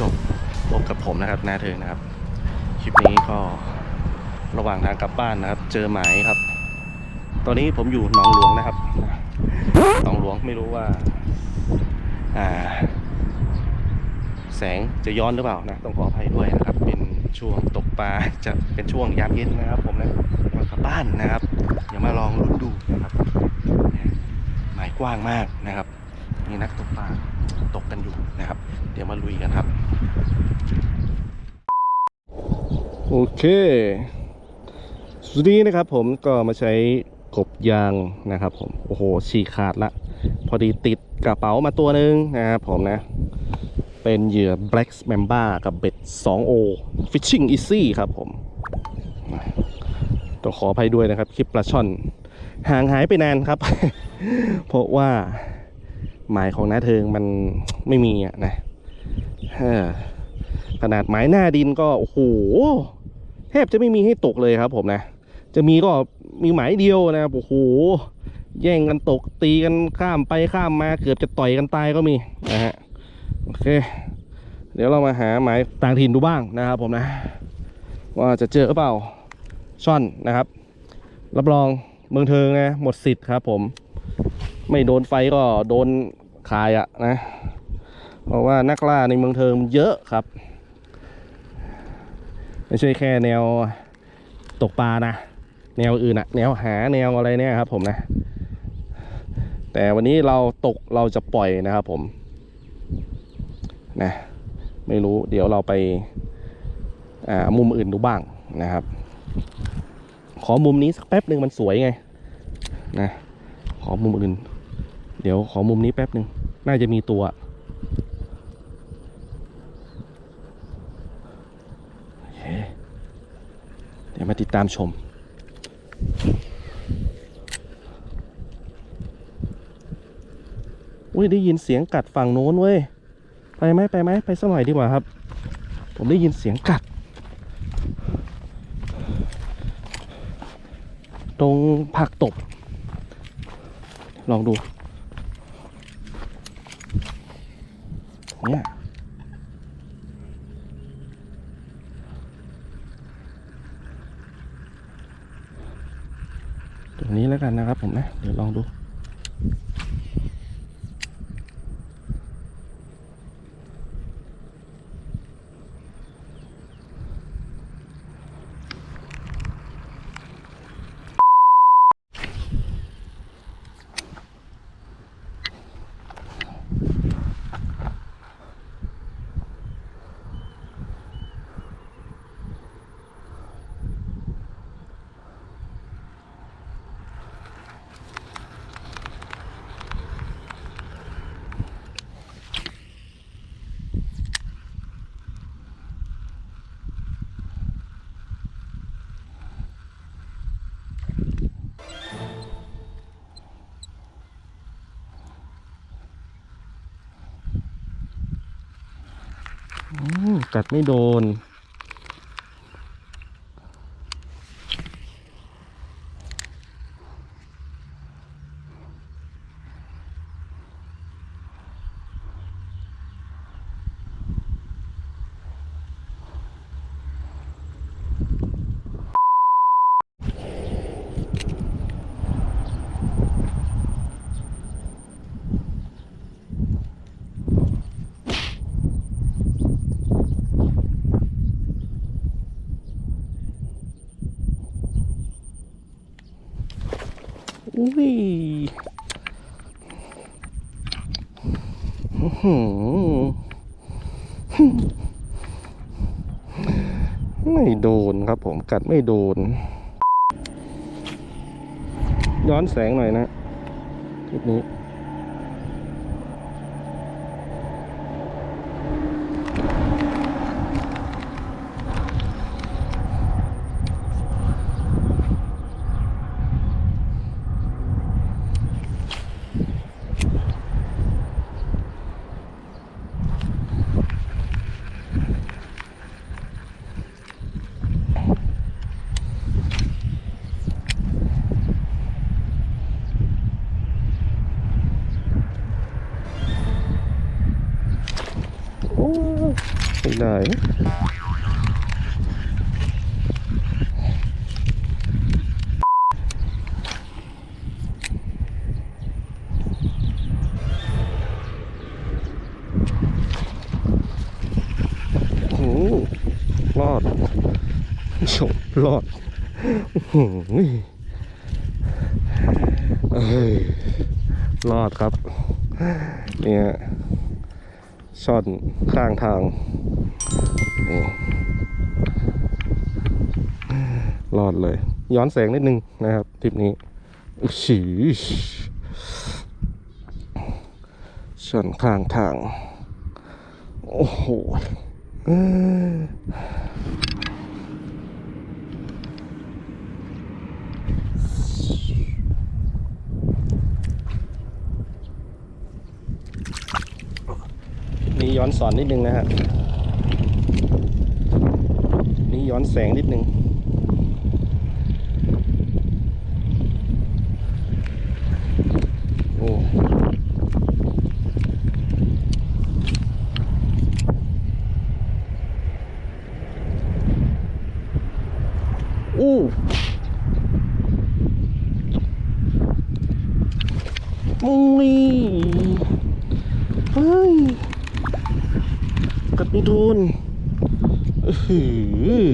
ชมพบกับผมนะครับนาเทิงนะครับ คลิปนี้ก็ระหว่างทางกลับบ้านนะครับ เจอหมายครับ ตอนนี้ผมอยู่หนองหลวงนะครับหนองหลวงไม่รู้ว่า อ่า แสงจะย้อนหรือเปล่านะต้องขออภัยด้วยนะครับ เป็นช่วงตกปลาจะเป็นช่วงยามเย็นนะครับ ผมนะมากลับบ้านนะครับเดี๋ยวมาลองลุ้นดูนะครับหมายกว้างมากนะครับมีนักตกปลา ตกกันอยู่นะครับ เดี๋ยวมาลุยกันครับ โอเคสุดนี้นะครับผมก็มาใช้กบยางนะครับผมโอ้โหฉีกขาดละพอดีติดกระเป๋ามาตัวหนึ่งนะครับผมนะ เป็นเหยื่อ Black Mamba กับเบ็ด 2O Fishing Easy ครับผมต้องขออภัยด้วยนะครับ คลิปปลาช่อนห่างหายไปนานครับ เพราะว่า หมายของน้าเทิงมันไม่มีอะนะขนาดหมายหน้าดินก็โอ้โหแทบจะไม่มีให้ตกเลยครับ ผมนะ จะมีก็มีหมายเดียวนะครับโอ้โหแย่งกันตกตีกันข้ามไปข้ามมาเกือบจะต่อยกันตายก็มีนะฮะโอเค เดี๋ยวเรามาหาหมายต่างถิ่นดูบ้างนะครับ ผมนะ ว่าจะเจอหรือเปล่าช่อนนะครับ รับรองเมืองเทิงนะหมดสิทธิ์ครับ ผม ไม่โดนไฟก็โดน คายอะนะ เพราะว่านักล่าในเมืองเทิงมันเยอะครับ ไม่ใช่แค่แนวตกปลานะ แนวอื่นอะแนวหาแนวอะไรเนี่ยครับผมนะ แต่วันนี้เราตกเราจะปล่อยนะครับผมนะไม่รู้เดี๋ยวเราไปอ่ามุมอื่นดูบ้างนะครับ ขอมุมนี้สักแป๊บหนึ่งมันสวยไงนะขอมุมอื่น เดี๋ยวขอมุมนี้แป๊บหนึ่ง น่าจะมีตัวเคเดี๋ยวมาติดตามชม อุ้ยได้ยินเสียงกัดฝั่งโน้นเว้ย ไปไหมไปไหมไปสักหน่อยดีกว่าครับ ผมได้ยินเสียงกัด ตรงผักตบ ลองดู เนี่ยตรงนี้แล้วกันนะครับผมนะ เดี๋ยวลองดู อืม กัดไม่โดน อุ้ ยอื้อหือไม่โดนครับผมกัดไม่โดน ย้อนแสงหน่อยนะคลิปนี้ ได้โอ้โหรอดโฉบรอดโอ้โหเอ้ยรอดครับ เนี่ย ช่อนข้างทางนี่รอดเลย ย้อนแสงนิดนึงนะครับทริปนี้ฉีช่อนข้างทาง โอ้โห ย้อนสอนนิดนึงนะครับนี่ย้อนแสงนิดนึงโอ้อู้มุ้ยเฮ้ย กัด ไม่โดนอือหือ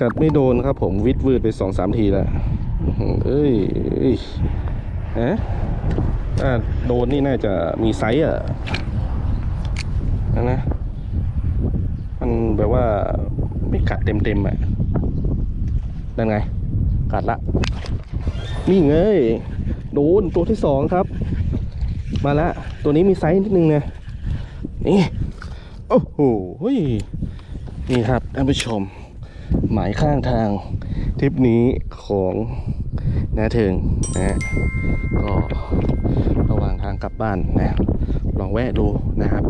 กัดไม่โดนครับผมวิดวืดไปสองสามทีแล้วเอ้ยเอ้ยฮะถ้าโดนนี่น่าจะมีไซส์อะนะนะมันแบบว่าไม่กัดเต็มเต็มๆอะนั่นไง กัดละ นี่ไง โดนตัวที่สองครับ มาแล้วตัวนี้มีไซส์นิดนึงนะนี่โอ้โหเฮ้ยนี่ครับท่านผู้ชม หมายข้างทางทริปนี้ของนาเทิงนะฮะก็ระหว่างทางกลับบ้านนะลองแวะดูนะครับ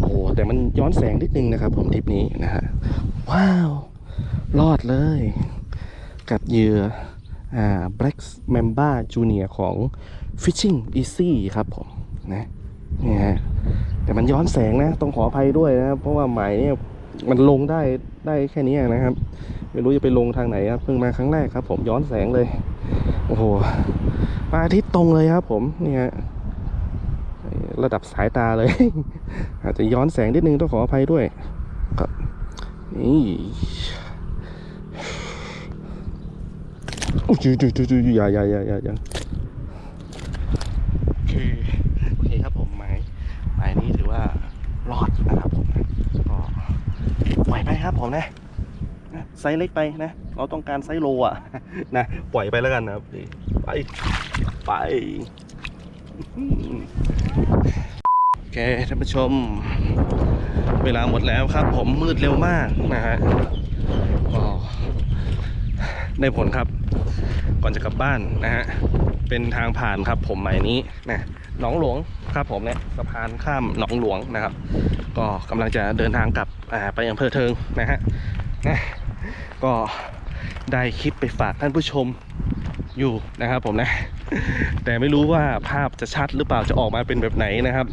โอ้โหแต่มันย้อนแสงนิดนึงนะครับ ผมทริปนี้นะฮะว้าว รอดเลย กับเหยื่อ อ่า Black Mamba Junior ของ Fishing Easy ครับผมนะนี่ฮะแต่มันย้อนแสงนะ ต้องขออภัยด้วยนะ เพราะว่าหมายเนี่ยมันลงได้ได้แค่นี้นะครับ ไม่รู้จะไปลงทางไหนครับ เพิ่งมาครั้งแรกครับ ผมย้อนแสงเลย โอ้โหพระอาทิตย์ตรงเลยครับ ผมนี่ฮะระดับสายตาเลย อาจจะย้อนแสงนิดนึงต้องขออภัยด้วย ครับนี่ อุ้ยจุยจุยจุยอย่าอย่าอย่าอย่าอย่าโอเคโอเคครับผมหมายหมายนี้ถือว่ารอดนะครับผมก็ปล่อยไปครับผมนะนะไซส์เล็กไปนะ เราต้องการไซส์โลอะนะปล่อยไปแล้วกันนะครับนี่ไปไปโอเคท่านผู้ชม เวลาหมดแล้วครับ ผมมืดเร็วมากนะฮะก็ได้ผลครับ ก่อนจะกลับบ้านนะฮะเป็นทางผ่านครับผมใหมายนี้นะหนองหลวงครับผมเนี่ยสะพานข้ามหนองหลวงนะครับ ก็กำลังจะเดินทางกลับไปอำเภอเทิงนะฮะนะก็ได้คลิปไปฝากท่านผู้ชมอยู่นะครับผมนะ แต่ไม่รู้ว่าภาพจะชัดหรือเปล่าจะออกมาเป็นแบบไหนนะครับ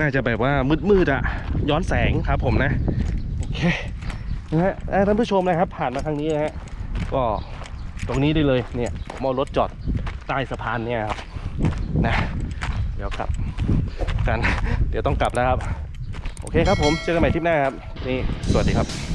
น่าจะแบบว่ามืดๆอะย้อนแสงครับผมนะโอเคนะฮะท่านผู้ชมนะครับผ่านมาทางนี้นะฮะก็ ตรงนี้ได้เลยเนี่ยมอรถจอดใต้สะพานเนี่ยครับนะเดี๋ยวกลับกันเดี๋ยวต้องกลับแล้วครับ โอเคครับผมเจอกันใหม่ทริปหน้าครับ นี่ สวัสดีครับ